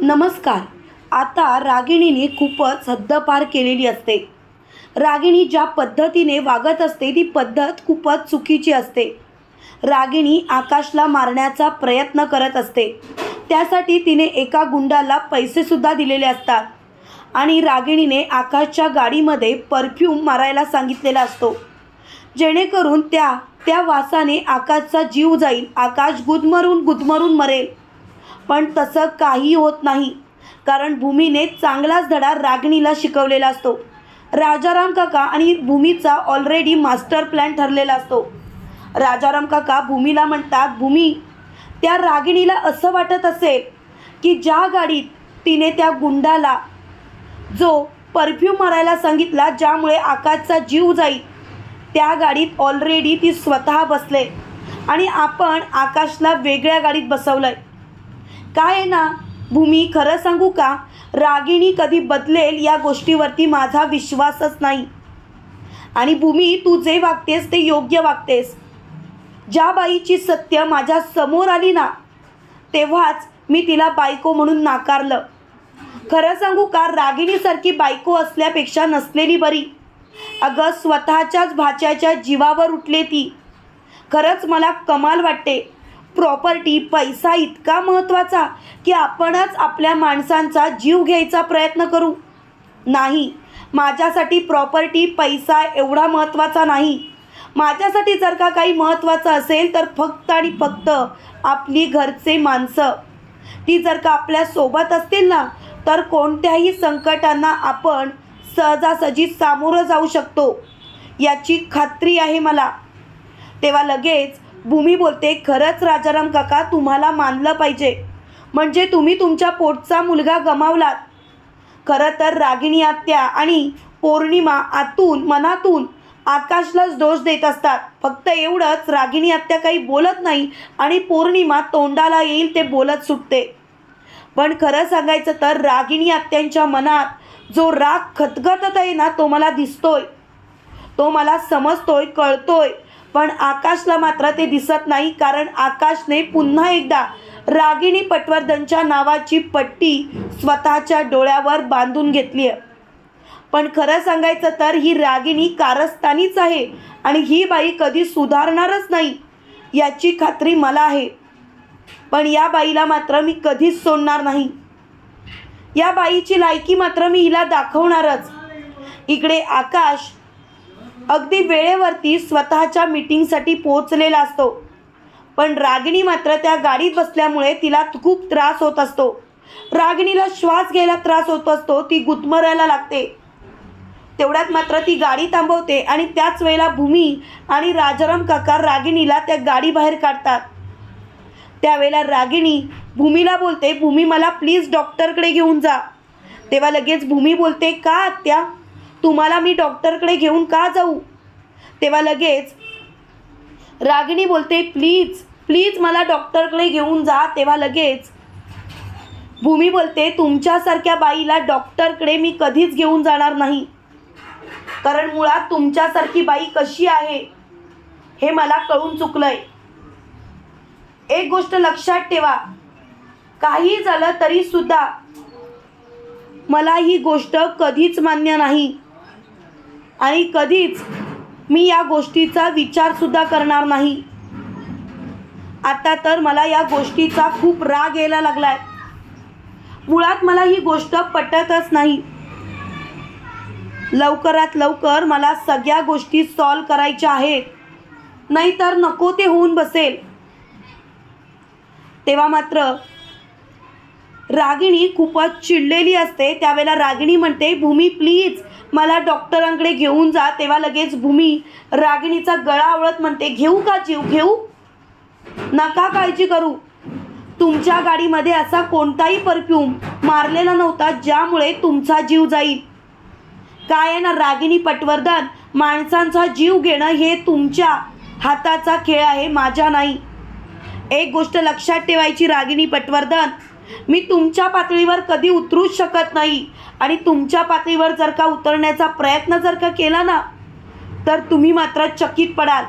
नमस्कार. आता रागिणीने खूपच हद्दपार केलेली असते. रागिणी ज्या पद्धतीने वागत असते ती पद्धत खूपच चुकीची असते. रागिणी आकाशला मारण्याचा प्रयत्न करत असते. त्यासाठी तिने एका गुंडाला पैसेसुद्धा दिलेले असतात. आणि रागिणीने आकाशच्या गाडीमध्ये परफ्यूम मारायला सांगितलेला असतो. जेणेकरून त्या त्या वासाने आकाशचा जीव जाईल. आकाश गुदमरून गुदमरून मरेल. पण तसं काही होत नाही. कारण भूमीने चांगलाच धडा रागिणीला शिकवलेला असतो. राजाराम काका आणि भूमीचा ऑलरेडी मास्टर प्लॅन ठरलेला असतो. राजाराम काका भूमीला म्हणतात भूमी त्या रागिणीला असं वाटत असेल की ज्या गाडीत तिने त्या गुंडाला जो परफ्यूम मारायला सांगितला ज्यामुळे आकाशचा जीव जाईल त्या गाडीत ऑलरेडी ती स्वतः बसले आणि आपण आकाशला वेगळ्या गाडीत बसवलं आहे काय आहे ना? भूमी खरं सांगू का? रागिणी कधी बदलेल या गोष्टीवरती माझा विश्वासच नाही. आणि भूमी तू जे वागतेस ते योग्य वागतेस. ज्या बाईची सत्य माझ्यासमोर आली ना तेव्हाच मी तिला बायको म्हणून नाकारलं. खरं सांगू का? रागिणीसारखी बायको असल्यापेक्षा नसलेली बरी. अगं स्वतःच्याच भाच्याच्या जीवावर उठले ती. खरंच मला कमाल वाटते. प्रॉपर्टी पैसा इतका महत्त्वाचा की आपणच आपल्या माणसांचा जीव घ्यायचा प्रयत्न करू. नाही माझ्यासाठी प्रॉपर्टी पैसा एवढा महत्त्वाचा नाही. माझ्यासाठी जर का काही महत्त्वाचं असेल तर फक्त आणि फक्त आपली घरचे माणसं. ती जर का आपल्यासोबत असतील ना तर कोणत्याही संकटांना आपण सहजासहजी सामोरं जाऊ शकतो. याची खात्री आहे मला. तेव्हा लगेच भूमी बोलते खरंच राजाराम काका तुम्हाला मानलं पाहिजे. म्हणजे तुम्ही तुमच्या पोटचा मुलगा गमावलात. खरं तर रागिणी आत्या आणि पौर्णिमा आतून मनातून आकाशलाच दोष देत असतात. फक्त एवढंच रागिणी आत्या काही बोलत नाही आणि पौर्णिमा तोंडाला येईल ते बोलत सुटते. पण खरं सांगायचं तर रागिणी आत्यांच्या मनात जो राग खतखतत आहे ना तो मला दिसतोय. तो मला समजतोय कळतोय. पण आकाशला मात्र ते दिसत नाही कारण आकाशने पुन्हा एकदा रागिणी पटवर्धनच्या नावाची पट्टी स्वतःच्या डोळ्यावर बांधून घेतली आहे. पण खरं सांगायचं तर ही रागिणी कारस्थानीच आहे आणि ही बाई कधी सुधारणारच नाही याची खात्री मला आहे. पण या बाईला मात्र मी कधीच सोडणार नाही. या बाईची लायकी मात्र मी हिला दाखवणारच. इकडे आकाश अगदी वेळेवरती स्वतःच्या मीटिंगसाठी पोहोचलेला असतो. पण रागिणी मात्र त्या गाडीत बसल्यामुळे तिला खूप त्रास होत असतो. रागिणीला श्वास घ्यायला त्रास होत असतो ती गुदमरायला लागते. तेवढ्यात मात्र ती गाडी थांबवते आणि त्याच वेळेला भूमी आणि राजाराम काका रागिणीला त्या गाडी बाहेर काढतात. त्यावेळेला रागिणी भूमीला बोलते भूमी मला प्लीज डॉक्टरकडे घेऊन जा. तेव्हा लगेच भूमी बोलते का आत्या? तुम्हाला मी डॉक्टरकडे घेऊन का जाऊ? तेव्हा लगेच रागिणी बोलते प्लीज प्लीज मला डॉक्टरकडे घेऊन जा. तेव्हा लगेच भूमी बोलते तुमच्यासारख्या बाईला डॉक्टरकडे मी कधीच घेऊन जाणार नाही. कारण मुळात तुमच्यासारखी बाई कशी आहे हे मला कळून चुकलंय. एक गोष्ट लक्षात ठेवा काही झालं तरी सुद्धा मला ही गोष्ट कधीच मान्य नाही. आणि कधीच मी या गोष्टीचा विचारसुद्धा करणार नाही. आता तर मला या गोष्टीचा खूप राग यायला लागलाय. मुळात मला ही गोष्ट पटतच नाही. लवकरात लवकर मला सगळ्या गोष्टी सॉल्व करायच्या आहेत. नाहीतर नको ते होऊन बसेल. तेव्हा मात्र रागिणी खूपच चिडलेली असते. त्यावेळेला रागिणी म्हणते भूमी प्लीज मला डॉक्टरांकडे घेऊन जा तेव्हा लगेच भूमी रागिणीचा गळा आवळत म्हणते घेऊ का जीव? घेऊ? नका काळजी करू. तुमच्या गाडीमध्ये असा कोणताही परफ्यूम मारलेला नव्हता ज्यामुळे तुमचा जीव जाईल. काय आहे ना रागिणी पटवर्धन? माणसांचा जीव घेणं हे तुमच्या हाताचा खेळ आहे माझ्या नाही. एक गोष्ट लक्षात ठेवायची रागिणी पटवर्धन. मी तुमच्या पातळीवर कधी उतरूच शकत नाही. आणि तुमच्या पातळीवर जर का उतरण्याचा प्रयत्न जर का केला ना तर तुम्ही मात्र चकित पडाल.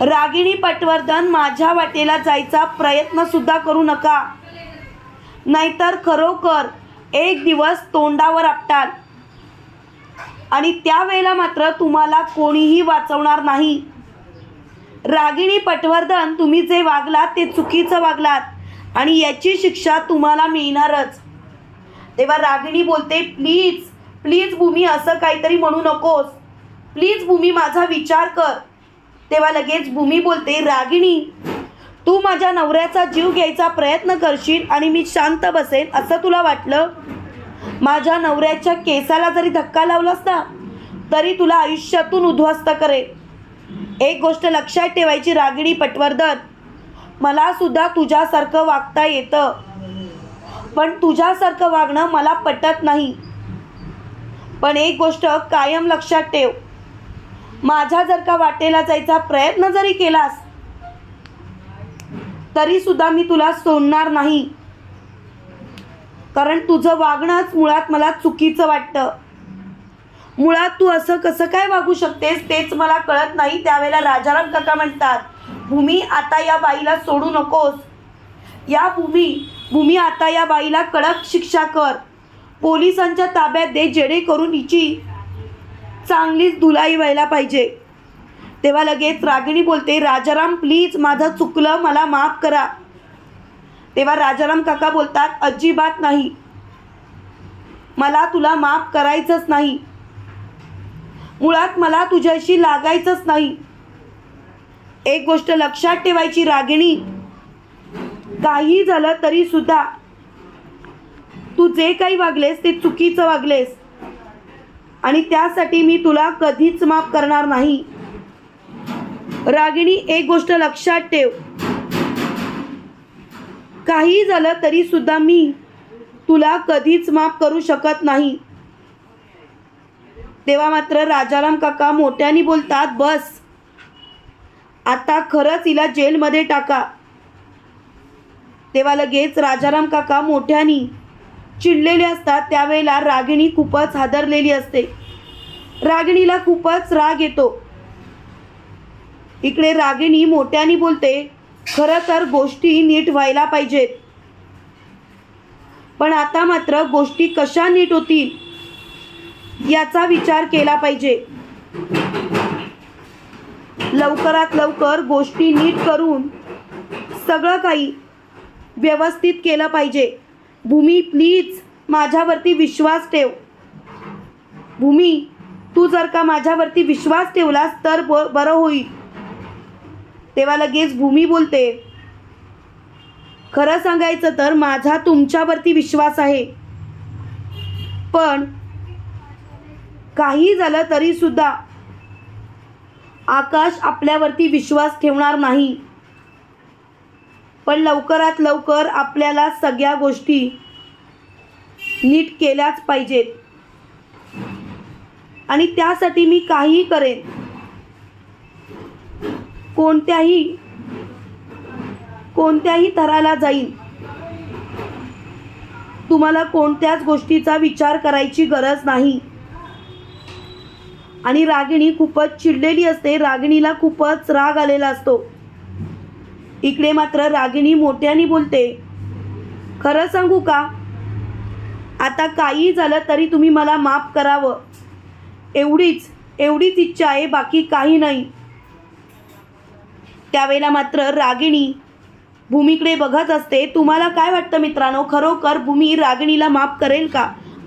रागिणी पटवर्धन माझ्या वाटेला जायचा प्रयत्नसुद्धा करू नका. नाहीतर खरोखर एक दिवस तोंडावर आपटाल. आणि त्यावेळेला मात्र तुम्हाला कोणीही वाचवणार नाही. रागिणी पटवर्धन तुम्ही जे वागलात ते चुकीचं वागलात. आणि याची शिक्षा तुम्हाला मिळणारच. तेव्हा रागिणी बोलते प्लीज प्लीज भूमी असं काहीतरी म्हणू नकोस. प्लीज भूमी माझा विचार कर. तेव्हा लगेच भूमी बोलते रागिणी तू माझ्या नवऱ्याचा जीव घ्यायचा प्रयत्न करशील आणि मी शांत बसेन असं तुला वाटलं? माझ्या नवऱ्याच्या केसाला जरी धक्का लावलास ना तरी तुला आयुष्यातून उद्ध्वस्त करेल एक गोष्ट लक्षात ठेवायची रागिणी पटवर्धन. मला सुद्धा तुझ्यासारखं वागता येतं. पण तुझ्यासारखं वागणं मला पटत नाही. पण एक गोष्ट कायम लक्षात ठेव. माझ्या जर का वाटेला जायचा प्रयत्न जरी केलास तरी सुद्धा मी तुला सोडणार नाही. कारण तुझं वागणंच मुळात मला चुकीचं वाटतं. मुळात तू असं कसं काय वागू शकतेस तेच मला कळत नाही त्यावेळेला राजाराम काका म्हणतात. भूमी आता या बाईला सोडू नकोस. या भूमी भूमी आता या बाईला कडक शिक्षा कर. पोलिसांच्या ताब्यात दे जेणेकरून हिची चांगलीच धुलाई व्हायला पाहिजे. तेव्हा लगेच रागिणी बोलते राजाराम प्लीज माझं चुकलं मला माफ करा. तेव्हा राजाराम काका बोलतात अजिबात नाही. मला तुला माफ करायचंच नाही. मुळात मला तुझ्याशी लागायचंच नाही. एक गोष्ट लक्षात ठेवायची रागिणी. काही झालं तरी सुद्धा तू जे काही वागलेस ते चुकीचं वागलेस. आणि त्यासाठी मी तुला कधीच माफ करणार नाही. रागिणी एक गोष्ट लक्षात ठेव. काही झालं तरी सुद्धा मी तुला कधीच माफ करू शकत नाही. तेव्हा मात्र राजाराम काका मोठ्याने बोलतात बस आता खरंच हिला जेलमध्ये टाका. तेव्हा लगेच राजाराम काका मोठ्यानी चिडलेले असतात. त्यावेळेला रागिणी खूपच हादरलेली असते. रागिणीला खूपच राग येतो. इकडे रागिणी मोठ्यानी बोलते खरं तर गोष्टी नीट व्हायला पाहिजेत. पण आता मात्र गोष्टी कशा नीट होतील याचा विचार केला पाहिजे. लवकरात लवकर गोष्टी नीट करून सगळं काही व्यवस्थित केलं पाहिजे. भूमी प्लीज माझ्यावरती विश्वास ठेव. भूमी तू जर का माझ्यावरती विश्वास ठेवलास तर ब बरं होईल. तेव्हा लगेच भूमी बोलते खरं सांगायचं तर माझा तुमच्यावरती विश्वास आहे. पण काही झालं तरीसुद्धा आकाश आपल्यावरती विश्वास ठेवणार नाही. पण लवकरात लवकर आपल्याला सगळ्या गोष्टी नीट केल्याच पाहिजेत. आणि त्यासाठी मी काहीही करेन. कोणत्याही कोणत्याही थराला जाईन. तुम्हाला कोणत्याच गोष्टीचा विचार करायची गरज नाही. आणि रागिणी खूपच चिडलेली असते. रागिणीला खूपच राग आलेला असतो. इकडे मात्र रागिणी मोठ्याने बोलते खरं सांगू का? आता काही झालं तरी तुम्ही मला माफ करावं. एवढीच एवढीच इच्छा आहे बाकी काही नाही. त्यावेळेला मात्र रागिणी भूमीकडे बघत असते. तुम्हाला काय वाटतं मित्रांनो? खरोखर भूमी रागिणीला माफ करेल का?